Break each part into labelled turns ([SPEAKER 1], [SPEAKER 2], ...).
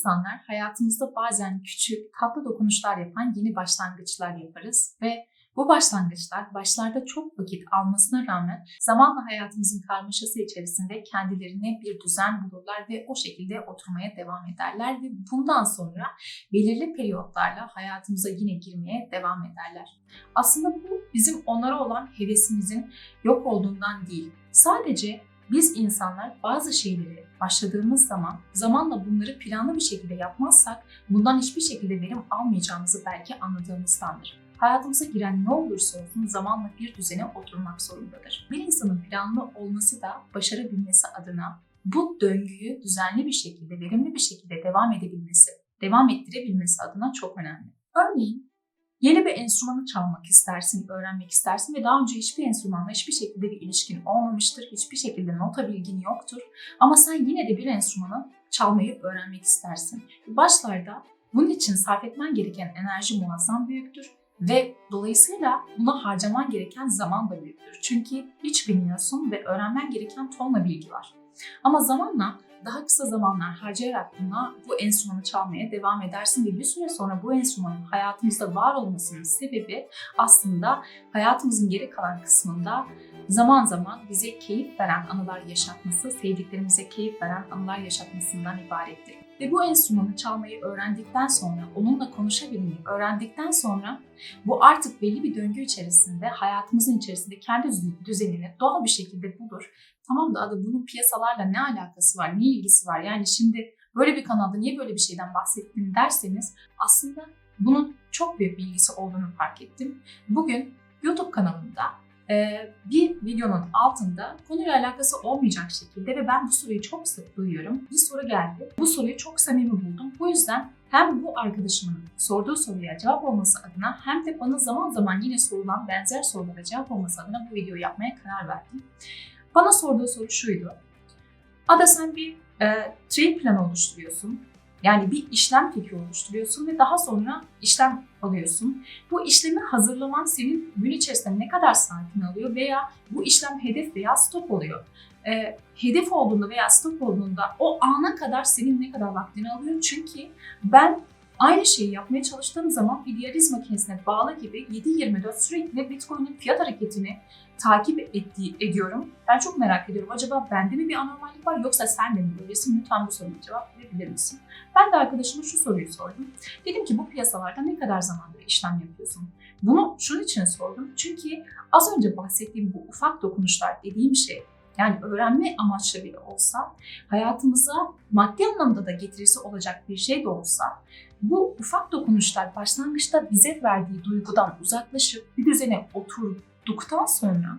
[SPEAKER 1] insanlar hayatımızda bazen küçük, tatlı dokunuşlar yapan yeni başlangıçlar yaparız ve bu başlangıçlar başlarda çok vakit almasına rağmen zamanla hayatımızın karmaşası içerisinde kendilerine bir düzen bulurlar ve o şekilde oturmaya devam ederler ve bundan sonra belirli periyotlarla hayatımıza yine girmeye devam ederler. Aslında bu bizim onlara olan hevesimizin yok olduğundan değil. Sadece biz insanlar bazı şeyleri başladığımız zaman zamanla bunları planlı bir şekilde yapmazsak bundan hiçbir şekilde verim almayacağımızı belki anladığımızdandır. Hayatımıza giren ne olursa olsun zamanla bir düzene oturmak zorundadır. Bir insanın planlı olması da başarabilmesi adına bu döngüyü düzenli bir şekilde, verimli bir şekilde devam edebilmesi, devam ettirebilmesi adına çok önemli. Örneğin Yeni bir enstrümanı çalmak istersin, öğrenmek istersin ve daha önce hiçbir enstrümanla hiçbir şekilde bir ilişkin olmamıştır, hiçbir şekilde nota bilgin yoktur. Ama sen yine de bir enstrümanı çalmayı öğrenmek istersin. Başlarda bunun için sarf etmen gereken enerji muazzam büyüktür ve dolayısıyla buna harcaman gereken zaman da büyüktür. Çünkü hiç bilmiyorsun ve öğrenmen gereken tonla bilgi var. Ama zamanla daha kısa zamanlar harcayarak buna bu enstrümanı çalmaya devam edersin ve bir süre sonra bu enstrümanın hayatımızda var olmasının sebebi aslında hayatımızın geri kalan kısmında zaman zaman bize keyif veren anılar yaşatması, sevdiklerimize keyif veren anılar yaşatmasından ibarettir. Ve bu enstrümanı çalmayı öğrendikten sonra, onunla konuşabilmeyi öğrendikten sonra bu artık belli bir döngü içerisinde, hayatımızın içerisinde kendi düzenini doğal bir şekilde bulur. Tamam da adı bunun piyasalarla ne alakası var, ne ilgisi var? Yani şimdi böyle bir kanalda niye böyle bir şeyden bahsettin derseniz aslında bunun çok büyük bir ilgisi olduğunu fark ettim. Bugün YouTube kanalımda ee, bir videonun altında konuyla alakası olmayacak şekilde ve ben bu soruyu çok sık duyuyorum. Bir soru geldi. Bu soruyu çok samimi buldum. Bu yüzden hem bu arkadaşımın sorduğu soruya cevap olması adına hem de bana zaman zaman yine sorulan benzer sorulara cevap olması adına bu videoyu yapmaya karar verdim. Bana sorduğu soru şuydu. Ada sen bir e, trade planı oluşturuyorsun. Yani bir işlem fikri oluşturuyorsun ve daha sonra işlem alıyorsun. Bu işlemi hazırlaman senin gün içerisinde ne kadar saatini alıyor veya bu işlem hedef veya stop oluyor. E, hedef olduğunda veya stop olduğunda o ana kadar senin ne kadar vaktini alıyor? Çünkü ben Aynı şeyi yapmaya çalıştığım zaman bir diyaliz makinesine bağlı gibi 7-24 sürekli Bitcoin'in fiyat hareketini takip ettiği, ediyorum. Ben çok merak ediyorum. Acaba bende mi bir anormallik var yoksa sen de mi böylesin? Lütfen bu soruya cevap verebilir misin? Ben de arkadaşıma şu soruyu sordum. Dedim ki bu piyasalarda ne kadar zamandır işlem yapıyorsun? Bunu şunun için sordum. Çünkü az önce bahsettiğim bu ufak dokunuşlar dediğim şey yani öğrenme amaçlı bile olsa hayatımıza maddi anlamda da getirisi olacak bir şey de olsa bu ufak dokunuşlar başlangıçta bize verdiği duygudan uzaklaşıp bir düzene oturduktan sonra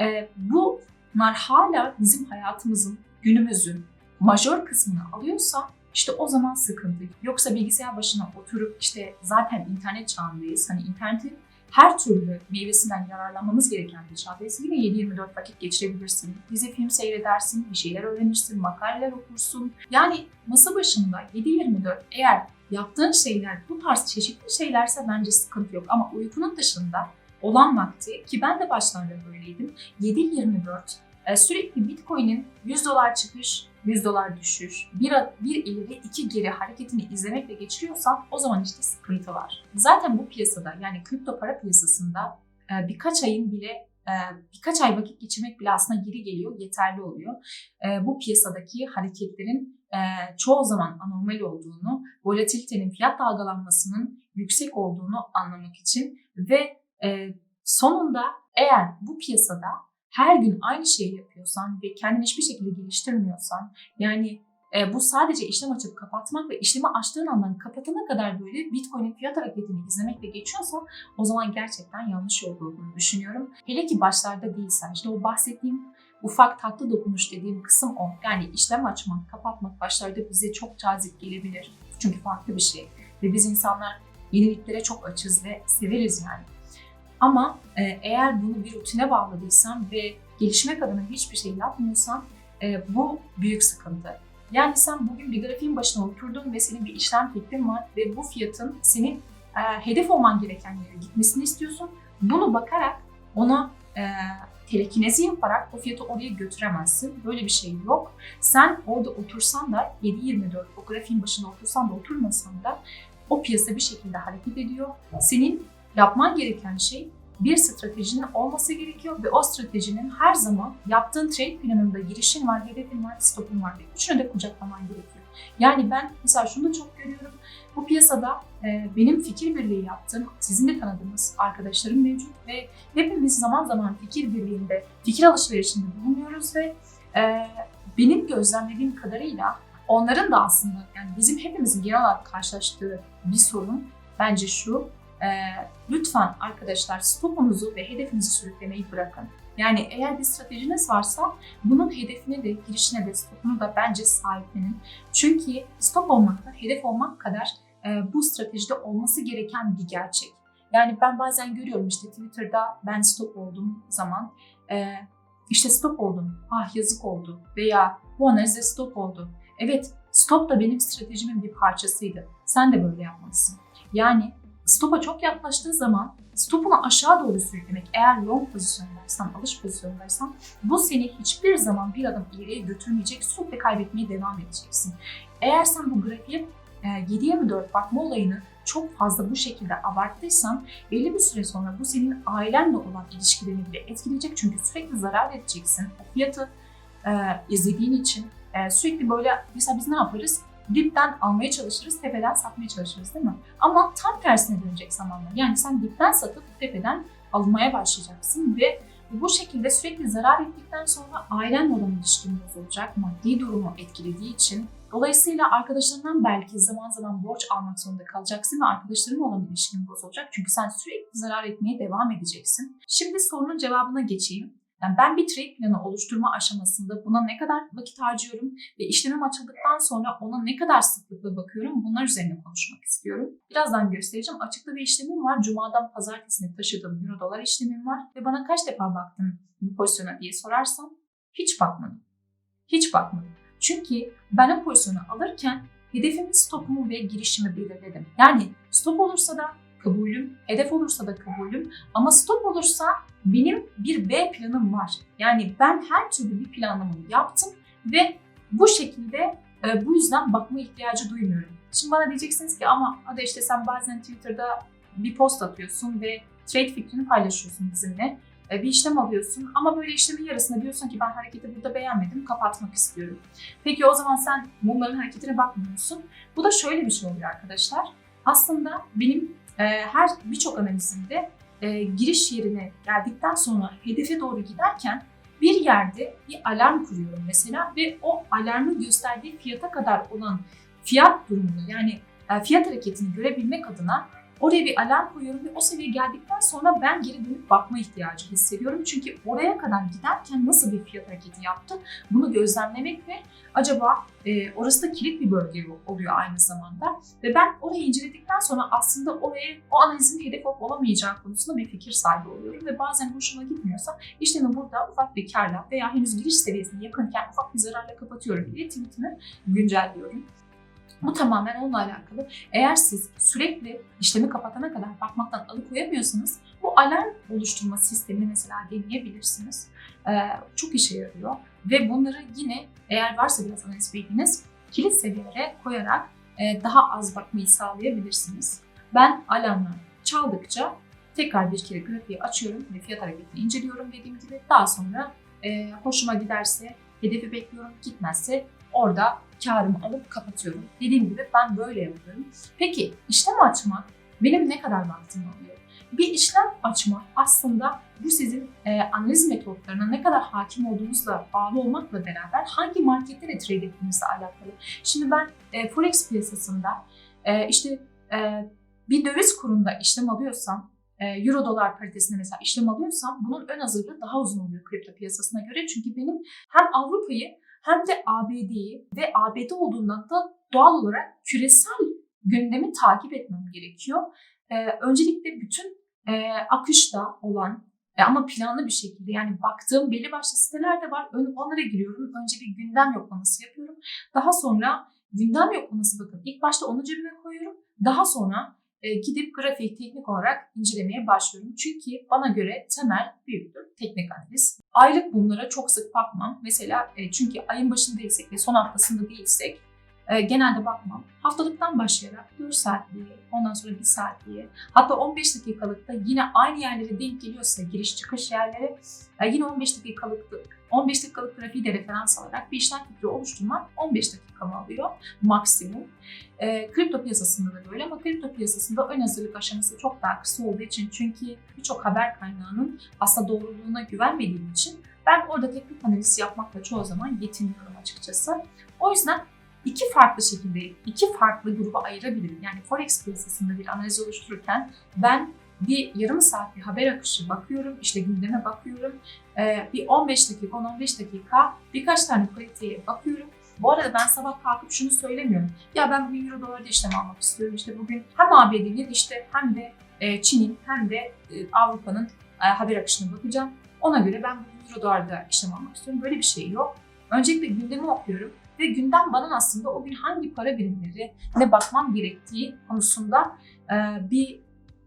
[SPEAKER 1] e, bunlar hala bizim hayatımızın, günümüzün majör kısmını alıyorsa işte o zaman sıkıntı. Yoksa bilgisayar başına oturup işte zaten internet çağındayız. Hani internetin her türlü meyvesinden yararlanmamız gereken bir çağdayız. Yine 7-24 vakit geçirebilirsin. Dizi film seyredersin, bir şeyler öğrenirsin, makaleler okursun. Yani masa başında 7-24 eğer yaptığın şeyler bu tarz çeşitli şeylerse bence sıkıntı yok. Ama uykunun dışında olan vakti ki ben de başlarda böyleydim. 7-24 e, sürekli Bitcoin'in 100 dolar çıkış, 100 dolar düşüş, bir, bir ileri iki geri hareketini izlemekle geçiriyorsam o zaman işte sıkıntı var. Zaten bu piyasada yani kripto para piyasasında e, birkaç ayın bile e, birkaç ay vakit geçirmek bile aslında geri geliyor, yeterli oluyor. Bu piyasadaki hareketlerin çoğu zaman anormal olduğunu, volatilitenin fiyat dalgalanmasının yüksek olduğunu anlamak için ve sonunda eğer bu piyasada her gün aynı şeyi yapıyorsan ve kendini hiçbir şekilde geliştirmiyorsan yani e, bu sadece işlem açıp kapatmak ve işlemi açtığın andan kapatana kadar böyle Bitcoin'in fiyat hareketini izlemekle geçiyorsan o zaman gerçekten yanlış olduğunu düşünüyorum. Hele ki başlarda değilsen işte o bahsettiğim ufak tatlı dokunuş dediğim kısım o. Yani işlem açmak, kapatmak başlarda bize çok cazip gelebilir. Çünkü farklı bir şey. Ve biz insanlar yeniliklere çok açız ve severiz yani. Ama e, eğer bunu bir rutine bağladıysan ve gelişmek adına hiçbir şey yapmıyorsan e, bu büyük sıkıntı. Yani sen bugün bir grafiğin başına oturdun ve senin bir işlem fikrin var ve bu fiyatın senin e, hedef olman gereken yere gitmesini istiyorsun. Bunu bakarak ona e, telekinezi yaparak o fiyatı oraya götüremezsin. Böyle bir şey yok. Sen orada otursan da 7-24 o grafiğin başında otursan da oturmasan da o piyasa bir şekilde hareket ediyor. Senin yapman gereken şey bir stratejinin olması gerekiyor ve o stratejinin her zaman yaptığın trade planında girişin var, hedefin var, stopun var. Üçünü de kucaklaman gerekiyor. Yani ben mesela şunu da çok görüyorum. Bu piyasada e, benim fikir birliği yaptığım, sizin de tanıdığınız arkadaşlarım mevcut ve hepimiz zaman zaman fikir birliğinde, fikir alışverişinde bulunuyoruz ve e, benim gözlemlediğim kadarıyla onların da aslında yani bizim hepimizin genel olarak karşılaştığı bir sorun bence şu. E, lütfen arkadaşlar stopunuzu ve hedefinizi sürüklemeyi bırakın. Yani eğer bir stratejiniz varsa bunun hedefine de, girişine de, stopunu da bence sahiplenin. Çünkü stop olmak da hedef olmak kadar e, bu stratejide olması gereken bir gerçek. Yani ben bazen görüyorum işte Twitter'da ben stop olduğum zaman e, işte stop oldum, ah yazık oldu veya bu analize stop oldu. Evet stop da benim stratejimin bir parçasıydı. Sen de böyle yapmalısın. Yani stopa çok yaklaştığı zaman stopunu aşağı doğru sürüklemek eğer long pozisyondaysan, alış pozisyondaysan bu seni hiçbir zaman bir adım ileriye götürmeyecek, sürekli kaybetmeye devam edeceksin. Eğer sen bu grafiğe e, 7'ye mi 4 bakma olayını çok fazla bu şekilde abarttıysan belli bir süre sonra bu senin ailenle olan ilişkilerini bile etkileyecek çünkü sürekli zarar edeceksin. O fiyatı e, izlediğin için e, sürekli böyle mesela biz ne yaparız? Dipten almaya çalışırız, tepeden satmaya çalışırız değil mi? Ama tam tersine dönecek zamanla. Yani sen dipten satıp tepeden almaya başlayacaksın ve bu şekilde sürekli zarar ettikten sonra ailenle olan ilişkin bozulacak, maddi durumu etkilediği için. Dolayısıyla arkadaşlarından belki zaman zaman borç almak zorunda kalacaksın ve arkadaşlarınla olan ilişkin bozulacak. Çünkü sen sürekli zarar etmeye devam edeceksin. Şimdi sorunun cevabına geçeyim. Yani ben bir trade planı oluşturma aşamasında buna ne kadar vakit harcıyorum ve işlemim açıldıktan sonra ona ne kadar sıklıkla bakıyorum bunlar üzerine konuşmak istiyorum. Birazdan göstereceğim. Açıkta bir işlemim var. Cuma'dan pazartesine taşıdığım euro dolar işlemim var ve bana kaç defa baktın bu pozisyona diye sorarsan hiç bakmadım. Hiç bakmadım. Çünkü ben o pozisyonu alırken hedefimin stopumu ve girişimi belirledim. Yani stop olursa da kabulüm, hedef olursa da kabulüm ama stop olursa benim bir B planım var. Yani ben her türlü bir planlamamı yaptım ve bu şekilde e, bu yüzden bakma ihtiyacı duymuyorum. Şimdi bana diyeceksiniz ki ama hadi işte sen bazen Twitter'da bir post atıyorsun ve trade fikrini paylaşıyorsun bizimle. E, bir işlem alıyorsun ama böyle işlemin yarısında diyorsun ki ben hareketi burada beğenmedim, kapatmak istiyorum. Peki o zaman sen bunların hareketine bakmıyorsun. Bu da şöyle bir şey oluyor arkadaşlar. Aslında benim her birçok analizimde e, giriş yerine geldikten sonra hedefe doğru giderken bir yerde bir alarm kuruyorum mesela ve o alarmı gösterdiği fiyata kadar olan fiyat durumunu yani e, fiyat hareketini görebilmek adına oraya bir alarm koyuyorum ve o seviyeye geldikten sonra ben geri dönüp bakma ihtiyacı hissediyorum. Çünkü oraya kadar giderken nasıl bir fiyat hareketi yaptı bunu gözlemlemek ve acaba e, orası da kilit bir bölge oluyor aynı zamanda. Ve ben orayı inceledikten sonra aslında oraya o analizin hedef olup olamayacağı konusunda bir fikir sahibi oluyorum. Ve bazen hoşuma gitmiyorsa işlemi burada ufak bir karla veya henüz giriş seviyesine yakınken ufak bir zararla kapatıyorum diye tweetimi güncelliyorum. Bu tamamen onunla alakalı. Eğer siz sürekli işlemi kapatana kadar bakmaktan alıkoyamıyorsanız bu alarm oluşturma sistemini mesela deneyebilirsiniz. Ee, çok işe yarıyor. Ve bunları yine eğer varsa biraz analiz bilginiz kilit seviyelere koyarak e, daha az bakmayı sağlayabilirsiniz. Ben alarmı çaldıkça tekrar bir kere grafiği açıyorum ve fiyat hareketini inceliyorum dediğim gibi. Daha sonra e, hoşuma giderse hedefi bekliyorum, gitmezse orada karımı alıp kapatıyorum. Dediğim gibi ben böyle yapıyorum. Peki işlem açmak benim ne kadar vaktimi alıyor? Bir işlem açmak aslında bu sizin e, analiz metotlarına ne kadar hakim olduğunuzla bağlı olmakla beraber hangi marketlere trade ettiğinizle alakalı. Şimdi ben e, Forex piyasasında e, işte e, bir döviz kurunda işlem alıyorsam e, Euro dolar paritesinde mesela işlem alıyorsam bunun ön hazırlığı daha uzun oluyor kripto piyasasına göre. Çünkü benim hem Avrupa'yı hem de ABD'yi ve ABD olduğundan da doğal olarak küresel gündemi takip etmem gerekiyor. Ee, öncelikle bütün e, akışta olan e, ama planlı bir şekilde yani baktığım belli başlı siteler de var. Onlara giriyorum. Önce bir gündem yoklaması yapıyorum. Daha sonra gündem yoklaması bakın. İlk başta onu cebime koyuyorum. Daha sonra gidip grafiği teknik olarak incelemeye başlıyorum. Çünkü bana göre temel büyüktür teknik analiz. Aylık bunlara çok sık bakmam. Mesela e, çünkü ayın başında değilsek ve son haftasında değilsek e, genelde bakmam. Haftalıktan başlayarak 4 saatliğe, ondan sonra 1 saatliğe, hatta 15 dakikalıkta yine aynı yerlere denk geliyorsa giriş çıkış yerleri e, yine 15 dakikalık 15 dakikalık grafiği de referans alarak bir işlem fikri oluşturmak 15 dakikamı alıyor maksimum. E, kripto piyasasında da böyle ama kripto piyasasında ön hazırlık aşaması çok daha kısa olduğu için çünkü birçok haber kaynağının aslında doğruluğuna güvenmediğim için ben orada teknik analiz yapmakla çoğu zaman yetiniyorum açıkçası. O yüzden iki farklı şekilde, iki farklı gruba ayırabilirim. Yani Forex piyasasında bir analiz oluştururken ben bir yarım saat bir haber akışı bakıyorum, işte gündeme bakıyorum. Ee, bir 15 dakika, 10-15 dakika birkaç tane pariteye bakıyorum. Bu arada ben sabah kalkıp şunu söylemiyorum. Ya ben bugün Euro dolarda işlem almak istiyorum. İşte bugün hem ABD'nin işte hem de e, Çin'in hem de e, Avrupa'nın e, haber akışına bakacağım. Ona göre ben bugün Euro dolarda işlem almak istiyorum. Böyle bir şey yok. Öncelikle gündemi okuyorum ve gündem bana aslında o gün hangi para birimleri ne bakmam gerektiği konusunda e, bir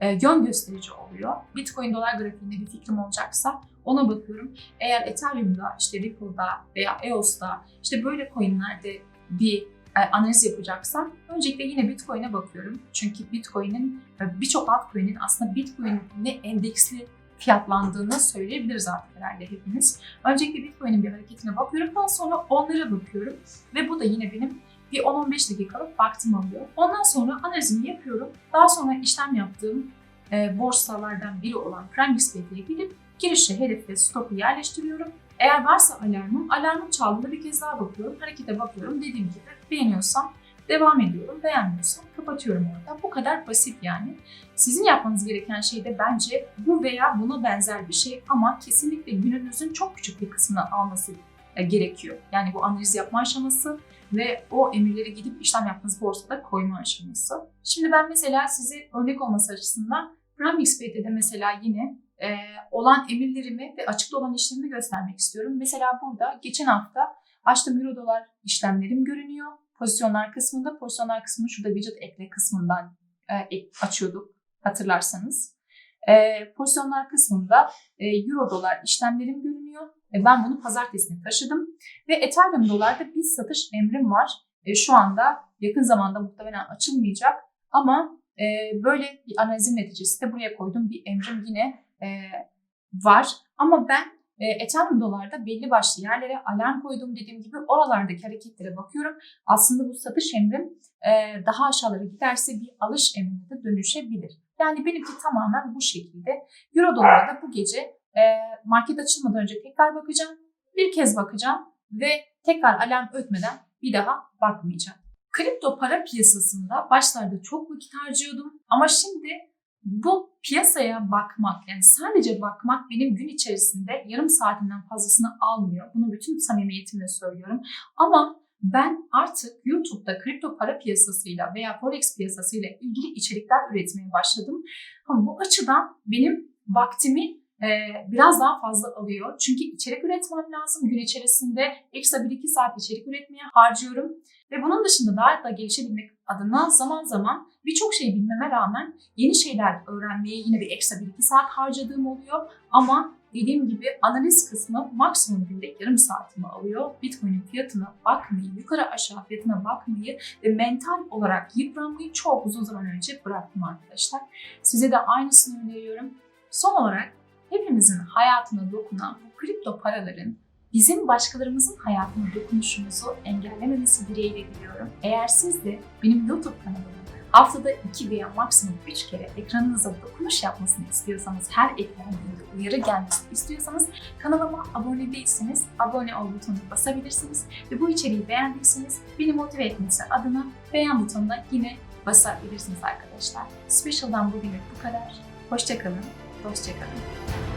[SPEAKER 1] e, yön gösterici oluyor. Bitcoin dolar grafiğinde bir fikrim olacaksa ona bakıyorum. Eğer Ethereum'da, işte Ripple'da veya EOS'da işte böyle coinlerde bir e, analiz yapacaksam öncelikle yine Bitcoin'e bakıyorum. Çünkü Bitcoin'in birçok altcoin'in aslında Bitcoin'e endeksli fiyatlandığını söyleyebiliriz artık herhalde hepimiz. Öncelikle Bitcoin'in bir hareketine bakıyorum. Daha sonra onlara bakıyorum. Ve bu da yine benim bir 10-15 dakikalık vaktim alıyor. Ondan sonra analizimi yapıyorum. Daha sonra işlem yaptığım e, borsalardan biri olan PrimeXP'ye gidip girişe, hedef ve stopu yerleştiriyorum. Eğer varsa alarmım, alarmım çaldığında bir kez daha bakıyorum, harekete bakıyorum. Dediğim gibi beğeniyorsam devam ediyorum, beğenmiyorsam kapatıyorum orada. Bu kadar basit yani. Sizin yapmanız gereken şey de bence bu veya buna benzer bir şey ama kesinlikle gününüzün çok küçük bir kısmını alması e, gerekiyor. Yani bu analiz yapma aşaması ve o emirleri gidip işlem yaptığınız borsada koyma aşaması. Şimdi ben mesela size örnek olması açısından PrimeXP'de de mesela yine e, olan emirlerimi ve açıkta olan işlemimi göstermek istiyorum. Mesela burada geçen hafta açtım Euro dolar işlemlerim görünüyor. Pozisyonlar kısmında, pozisyonlar kısmını şurada widget ekle kısmından e, açıyorduk hatırlarsanız. E, pozisyonlar kısmında e, Euro dolar işlemlerim görünüyor. E, ben bunu pazartesine taşıdım. Ve Ethereum dolarda bir satış emrim var. E, şu anda yakın zamanda muhtemelen açılmayacak. Ama e, böyle bir analizin neticesi de buraya koydum. Bir emrim yine e, var. Ama ben e, Ethereum dolarda belli başlı yerlere alarm koydum dediğim gibi oralardaki hareketlere bakıyorum. Aslında bu satış emrim e, daha aşağılara giderse bir alış emrine de dönüşebilir. Yani benimki tamamen bu şekilde. Euro dolarda bu gece e, market açılmadan önce tekrar bakacağım. Bir kez bakacağım ve tekrar alarm ötmeden bir daha bakmayacağım. Kripto para piyasasında başlarda çok vakit harcıyordum ama şimdi bu piyasaya bakmak yani sadece bakmak benim gün içerisinde yarım saatinden fazlasını almıyor. Bunu bütün samimiyetimle söylüyorum. Ama ben artık YouTube'da kripto para piyasasıyla veya forex piyasasıyla ilgili içerikler üretmeye başladım. Ama bu açıdan benim vaktimi biraz daha fazla alıyor. Çünkü içerik üretmem lazım. Gün içerisinde ekstra 1-2 saat içerik üretmeye harcıyorum. Ve bunun dışında daha da gelişebilmek adına zaman zaman birçok şey bilmeme rağmen yeni şeyler öğrenmeye yine bir ekstra 1-2 saat harcadığım oluyor. Ama dediğim gibi analiz kısmı maksimum günde yarım saatimi alıyor. Bitcoin'in fiyatına bakmayı, yukarı aşağı fiyatına bakmayı ve mental olarak yıpranmayı çok uzun zaman önce bıraktım arkadaşlar. Size de aynısını öneriyorum. Son olarak hepimizin hayatına dokunan bu kripto paraların bizim başkalarımızın hayatına dokunuşumuzu engellememesi dileğiyle diliyorum. Eğer siz de benim YouTube kanalımı haftada 2 veya maksimum 3 kere ekranınıza dokunuş yapmasını istiyorsanız, her eklendiğinde uyarı gelmesini istiyorsanız kanalıma abone değilseniz abone ol butonuna basabilirsiniz ve bu içeriği beğendiyseniz beni motive etmesi adına beğen butonuna yine basabilirsiniz arkadaşlar. Special'dan bugünlük bu kadar. Hoşçakalın, hoşçakalın.